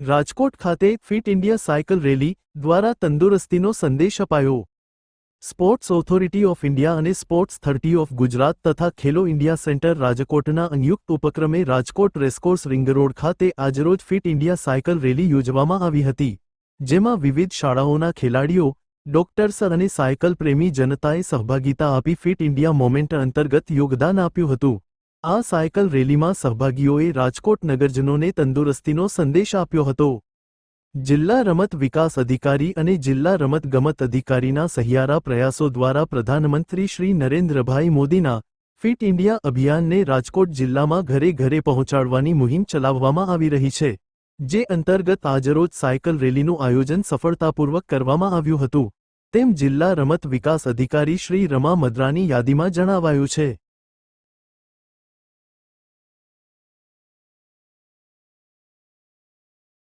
રાજકોટ ખાતે fit India cycle rally દ્વારા તંદુરસ્તીનો સંદેશ અપાયો. સ્પોર્ટ્સ ઓથોરિટી ઓફ ઇન્ડિયા અને સ્પોર્ટ્સ થર્ટી ઓફ ગુજરાત તથા ખેલો ઇન્ડિયા સેન્ટર રાજકોટના સંયુક્ત ઉપક્રમે રાજકોટ રેસકોર્સ રિંગ રોડ ખાતે આજરોજ ફિટ ઇન્ડિયા સાયકલ રેલી યોજવામાં આવી હતી, જેમાં વિવિધ શાળાઓના ખેલાડીઓ ડોક્ટર્સ અને સાયકલ પ્રેમી જનતાએ સહભાગિતા આપી ફિટ ઇન્ડિયા મોમેન્ટ અંતર્ગત યોગદાન આપ્યું હતું. આ સાયકલ રેલીમાં સહભાગીઓએ રાજકોટ નગરજનોને તંદુરસ્તીનો સંદેશ આપ્યો હતો. જિલ્લા રમત વિકાસ અધિકારી અને જિલ્લા રમત ગમત અધિકારીના સહિયારા પ્રયાસો દ્વારા પ્રધાનમંત્રી શ્રી નરેન્દ્રભાઈ મોદીના ફિટ ઇન્ડિયા અભિયાનને રાજકોટ જિલ્લામાં ઘરે ઘરે પહોંચાડવાની મુહિમ ચલાવવામાં આવી રહી છે, જે અંતર્ગત આજરોજ સાયકલ રેલીનું આયોજન સફળતાપૂર્વક કરવામાં આવ્યું હતું. તેમ જિલ્લા રમત વિકાસ અધિકારી શ્રી રમા મદ્રાની યાદીમાં જણાવાયું છે.